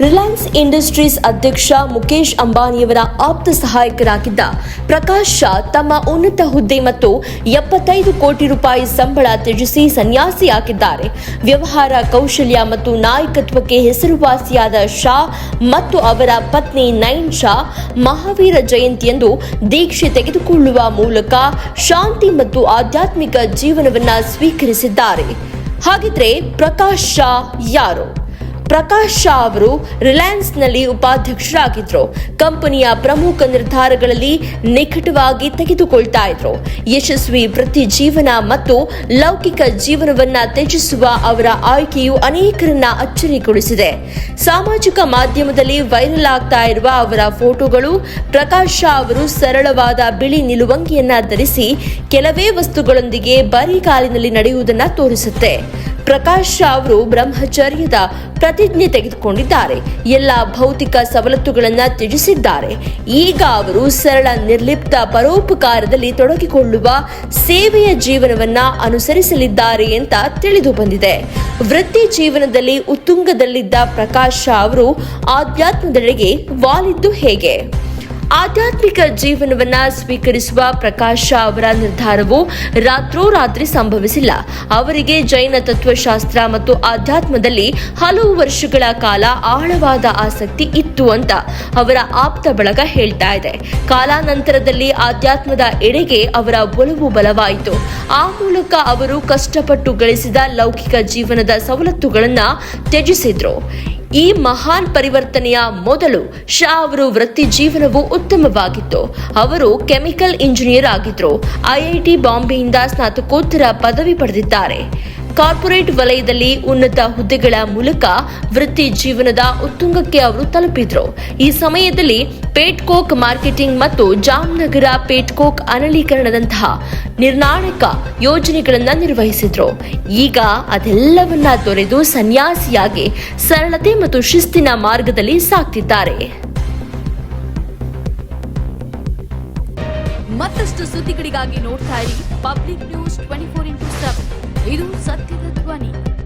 Reliance industries ಅಧ್ಯಕ್ಷ ಮುಖೇಶ್ ಅಂಬಾನಿಯವರ ಆಪ್ತ ಸಹಾಯಕರಾಗಿದ್ದ ಪ್ರಕಾಶ್ ಶಾ ತಮ್ಮ ಉನ್ನತ ಹುದ್ದೆ ಮತ್ತು ಎಪ್ಪತ್ತೈದು ಕೋಟಿ ರೂಪಾಯಿ ಸಂಬಳ ತ್ಯಜಿಸಿ ಸನ್ಯಾಸಿಯಾಗಿದ್ದಾರೆ ವ್ಯವಹಾರ, ಕೌಶಲ್ಯ ಮತ್ತು ನಾಯಕತ್ವಕ್ಕೆ ಹೆಸರುವಾಸಿಯಾದ ಶಾ ಮತ್ತು ಅವರ ಪತ್ನಿ ನೈನ್ ಶಾ ಮಹಾವೀರ ಜಯಂತಿಯಂದು ದೀಕ್ಷೆ ತೆಗೆದುಕೊಳ್ಳುವ ಮೂಲಕ ಶಾಂತಿ ಮತ್ತು ಆಧ್ಯಾತ್ಮಿಕ ಜೀವನವನ್ನು ಸ್ವೀಕರಿಸಿದ್ದಾರೆ. ಹಾಗಿದ್ರೆ ಪ್ರಕಾಶ್ ಶಾ ಯಾರು? ಪ್ರಕಾಶ್ ಶಾ ಅವರು ರಿಲಯನ್ಸ್ನಲ್ಲಿ ಉಪಾಧ್ಯಕ್ಷರಾಗಿದ್ರು. ಕಂಪನಿಯ ಪ್ರಮುಖ ನಿರ್ಧಾರಗಳಲ್ಲಿ ನಿಕಟವಾಗಿ ತೆಗೆದುಕೊಳ್ತಾ ಇದ್ರು. ಯಶಸ್ವಿ ವೃತ್ತಿ ಜೀವನ ಮತ್ತು ಲೌಕಿಕ ಜೀವನವನ್ನ ತ್ಯಜಿಸುವ ಅವರ ಆಯ್ಕೆಯು ಅನೇಕರನ್ನ ಅಚ್ಚರಿಗೊಳಿಸಿದೆ. ಸಾಮಾಜಿಕ ಮಾಧ್ಯಮದಲ್ಲಿ ವೈರಲ್ ಆಗ್ತಾ ಇರುವ ಅವರ ಫೋಟೋಗಳು ಪ್ರಕಾಶ್ ಶಾ ಅವರು ಸರಳವಾದ ಬಿಳಿ ನಿಲುವಂಗಿಯನ್ನ ಧರಿಸಿ ಕೆಲವೇ ವಸ್ತುಗಳೊಂದಿಗೆ ಬರೀ ಕಾಲಿನಲ್ಲಿ ನಡೆಯುವುದನ್ನ ತೋರಿಸುತ್ತೆ. ಪ್ರಕಾಶ್ ಶಾ ಅವರು ಬ್ರಹ್ಮಚರ್ಯದ ಪ್ರತಿಜ್ಞೆ ತೆಗೆದುಕೊಂಡಿದ್ದಾರೆ. ಎಲ್ಲ ಭೌತಿಕ ಸವಲತ್ತುಗಳನ್ನ ತ್ಯಜಿಸಿದ್ದಾರೆ. ಈಗ ಅವರು ಸರಳ, ನಿರ್ಲಿಪ್ತ, ಪರೋಪಕಾರದಲ್ಲಿ ತೊಡಗಿಕೊಳ್ಳುವ ಸೇವೆಯ ಜೀವನವನ್ನ ಅನುಸರಿಸಲಿದ್ದಾರೆ ಅಂತ ತಿಳಿದು ಬಂದಿದೆ. ವೃತ್ತಿ ಜೀವನದಲ್ಲಿ ಉತ್ತುಂಗದಲ್ಲಿದ್ದ ಪ್ರಕಾಶ್ ಶಾ ಅವರು ಆಧ್ಯಾತ್ಮದೆಡೆಗೆ ವಾಲಿದ್ದು ಹೇಗೆ? ಆಧ್ಯಾತ್ಮಿಕ ಜೀವನವನ್ನ ಸ್ವೀಕರಿಸುವ ಪ್ರಕಾಶ ಅವರ ನಿರ್ಧಾರವು ರಾತ್ರೋರಾತ್ರಿ ಸಂಭವಿಸಿಲ್ಲ. ಅವರಿಗೆ ಜೈನ ತತ್ವಶಾಸ್ತ್ರ ಮತ್ತು ಆಧ್ಯಾತ್ಮದಲ್ಲಿ ಹಲವು ವರ್ಷಗಳ ಕಾಲ ಆಳವಾದ ಆಸಕ್ತಿ ಇತ್ತು ಅಂತ ಅವರ ಆಪ್ತ ಬಳಗ ಹೇಳ್ತಾ ಇದೆ. ಕಾಲಾನಂತರದಲ್ಲಿ ಆಧ್ಯಾತ್ಮದ ಎಡೆಗೆ ಅವರ ಒಲವು ಬಲವಾಯಿತು. ಆ ಮೂಲಕ ಅವರು ಕಷ್ಟಪಟ್ಟು ಗಳಿಸಿದ ಲೌಕಿಕ ಜೀವನದ ಸವಲತ್ತುಗಳನ್ನು ತ್ಯಜಿಸಿದ್ರು. ಈ ಮಹಾನ್ ಪರಿವರ್ತನೆಯ ಮೊದಲು ಶಾ ಅವರು ವೃತ್ತಿ ಜೀವನವು ಉತ್ತಮವಾಗಿತ್ತು. ಅವರು ಕೆಮಿಕಲ್ ಇಂಜಿನಿಯರ್ ಆಗಿದ್ರು. ಐಐಟಿ ಬಾಂಬೆಯಿಂದ ಸ್ನಾತಕೋತ್ತರ ಪದವಿ ಪಡೆದಿದ್ದಾರೆ. ಕಾರ್ಪೊರೇಟ್ ವಲಯದಲ್ಲಿ ಉನ್ನತ ಹುದ್ದೆಗಳ ಮೂಲಕ ವೃತ್ತಿ ಜೀವನದ ಉತ್ತುಂಗಕ್ಕೆ ಅವರು ತಲುಪಿದ್ರು. ಈ ಸಮಯದಲ್ಲಿ ಪೇಟ್ಕೋಕ್ ಮಾರ್ಕೆಟಿಂಗ್ ಮತ್ತು ಜಾಮ್ನಗರ ಪೇಟ್ಕೋಕ್ ಅನಲೀಕರಣದಂತಹ ನಿರ್ಣಾಯಕ ಯೋಜನೆಗಳನ್ನು ನಿರ್ವಹಿಸಿದ್ರು. ಈಗ ಅದೆಲ್ಲವನ್ನ ತೊರೆದು ಸನ್ಯಾಸಿಯಾಗಿ ಸರಳತೆ ಮತ್ತು ಶಿಸ್ತಿನ ಮಾರ್ಗದಲ್ಲಿ ಸಾಕ್ತಿದ್ದಾರೆ. ಮತ್ತಷ್ಟು ಸುದ್ದಿಗಳಿಗಾಗಿ ನೋಡ್ತಾ ಇರಿ public news twenty four into seven. ಇದು ಸತ್ಯದ ಧ್ವನಿ